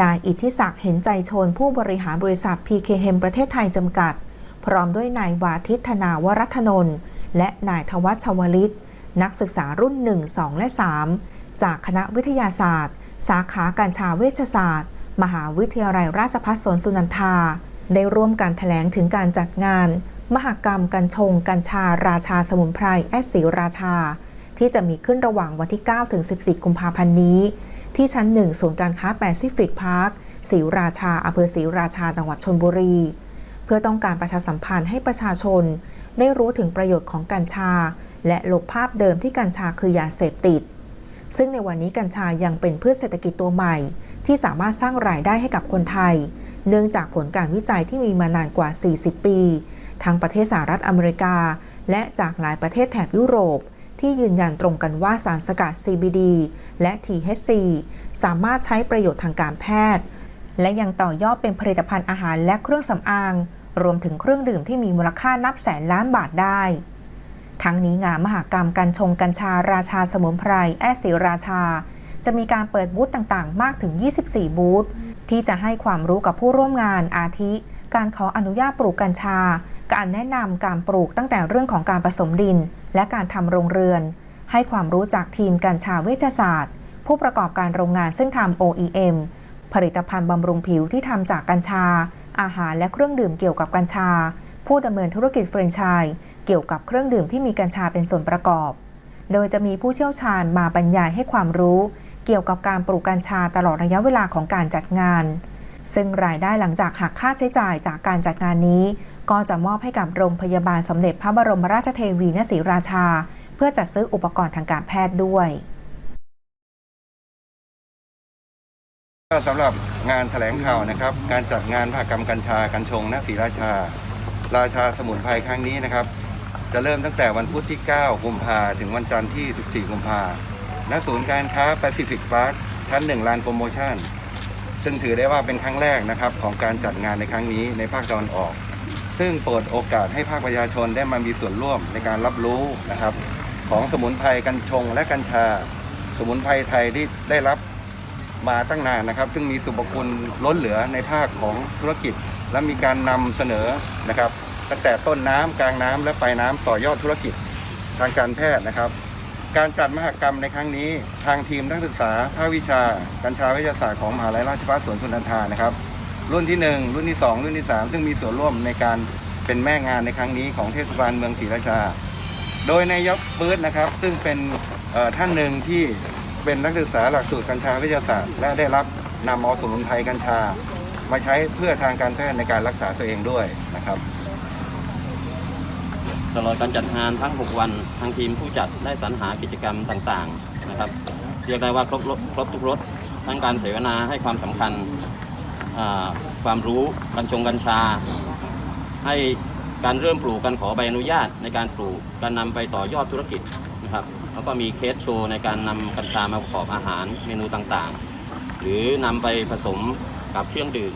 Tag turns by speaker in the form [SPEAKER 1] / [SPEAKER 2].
[SPEAKER 1] นายอิทธิศักดิ์เห็นใจชนผู้บริหารบริษัท PKM ประเทศไทยจำกัด พร้อมด้วยนายวาทิตธนาวรัตนนท์และนายทวัชชวลิต นักศึกษารุ่น 1 2 และ 3 จากคณะวิทยาศาสตร์ สาขาการชาเวชศาสตร์ มหาวิทยาลัยราชภัฏสวนสุนันทา ได้ร่วมการแถลงถึงการจัดงาน มหกรรมกัญชง กัญชา ราชาสมุนไพรแอดสีราชา ที่จะมีขึ้นระหว่างวันที่ 9 ถึง 14 กุมภาพันธ์นี้ ที่ชั้น 1 ศูนย์การค้าแปซิฟิกพาร์คศรีราชาอำเภอศรีราชาจังหวัดชนบุรี เพื่อต้องการประชาสัมพันธ์ให้ประชาชน ได้รู้ถึงประโยชน์ของกัญชา และลบภาพเดิมที่กัญชาคือยาเสพติด ซึ่งในวันนี้กัญชายังเป็นพืชเศรษฐกิจตัวใหม่ ที่สามารถสร้างรายได้ให้กับคนไทย เนื่องจากผลการวิจัยที่มีมานานกว่า 40 ปี ทั้งประเทศสหรัฐอเมริกา และจากหลายประเทศแถบยุโรป ที่ยืนยันตรงกันว่าสารสกัด CBD และ THC สามารถใช้ประโยชน์ทางการแพทย์ และยังต่อยอดเป็นผลิตภัณฑ์อาหารและเครื่องสำอาง รวมถึงเครื่องดื่มที่มีมูลค่านับแสนล้านบาทได้ ทั้งนี้งานมหากรรมกัญชงกัญชาราชาสมุนไพรแอดสีราชา จะมีการเปิดบูธต่างๆ มากถึง 24 บูธที่จะให้ความรู้กับผู้ร่วมงานอาทิ การขออนุญาตปลูกกัญชา การแนะนำการปลูกตั้งแต่เรื่องของการผสมดิน และการทำโรงเรือน ให้ความรู้จากทีมกัญชาเวชศาสตร์ ผู้ประกอบการโรงงานซึ่งทำ OEM ผลิตภัณฑ์บำรุงผิวที่ทำจากกัญชา อาหารและเครื่องดื่มเกี่ยวกับกัญชา ผู้ดำเนินธุรกิจแฟรนไชส์เกี่ยวกับเครื่องดื่มที่มีกัญชาเป็นส่วนประกอบ โดยจะมีผู้เชี่ยวชาญมาบรรยายให้ความรู้ เกี่ยวกับการปลูกกัญชาตลอดระยะเวลาของการจัดงาน ซึ่งรายได้หลังจากหักค่าใช้จ่ายจากการจัดงานนี้ ก็จะมอบให้กับโรงพยาบาลสมเด็จพระบรมราชเทวีณศรีราชา เพื่อจัดซื้ออุปกรณ์ทางการแพทย์ด้วย
[SPEAKER 2] สำหรับงานแถลงข่าวนะครับ การจัดงานมหกรรมกัญชากัญชงณศรีราชา ราชาสมุนไพรครั้งนี้นะครับ จะเริ่มตั้งแต่วันพุธที่ 9 กุมภาถึงวันจันทร์ที่ 14 กุมภาณศูนย์การค้าแปซิฟิกพาร์คชั้น 1 ลานโปรโมชั่นซึ่งถือได้ว่าเป็นครั้งแรกนะครับของการจัดงานในครั้งนี้ในภาคตะวันออก ซึ่งเปิดโอกาสให้ภาคประชาชนได้มามีส่วนร่วมในการรับรู้นะครับ ของสมุนไพรกัญชงและกัญชา สมุนไพรไทยที่ได้รับมาตั้งนานนะครับ ซึ่งมีสุปคุณล้นเหลือในภาคของธุรกิจ และมีการนำเสนอนะครับตั้งแต่ต้นน้ำกลางน้ำและปลายน้ำต่อยอดธุรกิจทางการแพทย์นะครับ การจัดมหกรรมในครั้งนี้ ทางทีมนักศึกษาภาควิชา กัญชาวิทยาศาสตร์ของมหาลัยราชภัฏสวนสุนันทานะครับ รุ่นที่ 1 รุ่นที่ 2 รุ่นที่ 3 ซึ่งมีส่วนร่วมในการเป็นแม่งานในครั้งนี้ของเทศบาลเมืองศรีราชา โดยนายกปื๊ดนะครับ ซึ่งเป็นท่านหนึ่งที่เป็นนักศึกษาหลักสูตรกัญชาวิทยาศาสตร์ และได้รับนำเอาสมุนไพรกัญชา มาใช้เพื่อทางการแพทย์ในการรักษาตัวเองด้วยนะครับ
[SPEAKER 3] ตลอดการจัดงานทั้ง 6 วันทางทีมผู้จัดได้สรรหากิจกรรมต่างๆนะครับ เรียกได้ว่าครบรสครบทุกรสทั้งการเสวนาให้ความสำคัญ ความรู้กัญชงกัญชา ให้การเริ่มปลูกการขอใบอนุญาตในการปลูกการนำไปต่อยอดธุรกิจนะครับแล้วก็มีเคสโชว์ในการนำกัญชามาประกอบอาหารเมนูต่างๆ หรือนำไปผสมกับเครื่องดื่ม